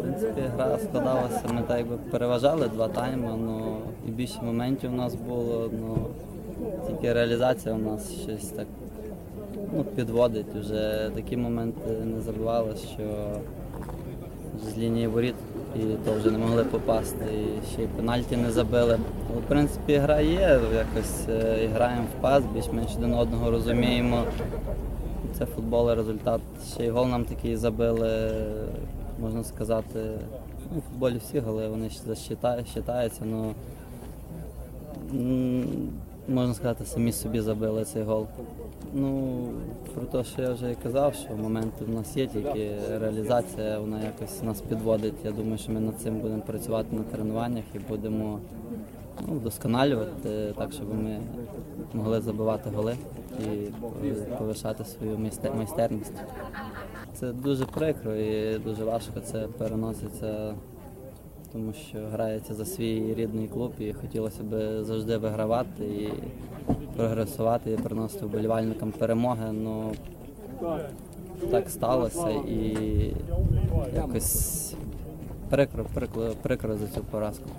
Принципі, гра складалася, ми так якби переважали два тайми, ну і більше моментів у нас було, ну тільки реалізація у нас щось так ну, підводить. Вже такі моменти не забували, що з лінії воріт і то вже не могли попасти, і ще й пенальті не забили. Але, в принципі, гра є, якось е, граємо в пас, більш-менш один одного розуміємо. Це футбол, і результат. Ще й гол нам такий забили, можна сказати. Ну, футболі всі голи, вони ще засчитаються, считаються, ну можна сказати, самі собі забили цей гол. Ну, про те, що я вже і казав, що моменти в нас є, тільки реалізація вона якось нас підводить. Я думаю, що ми над цим будемо працювати на тренуваннях і будемо ну, вдосконалювати так, щоб ми могли забивати голи і повишати свою майсте- майстерність. Це дуже прикро і дуже важко це переноситься, тому що грається за свій рідний клуб і хотілося б завжди вигравати і прогресувати і приносити вболівальникам перемоги. Ну так сталося і якось прикро, прикро, прикро за цю поразку.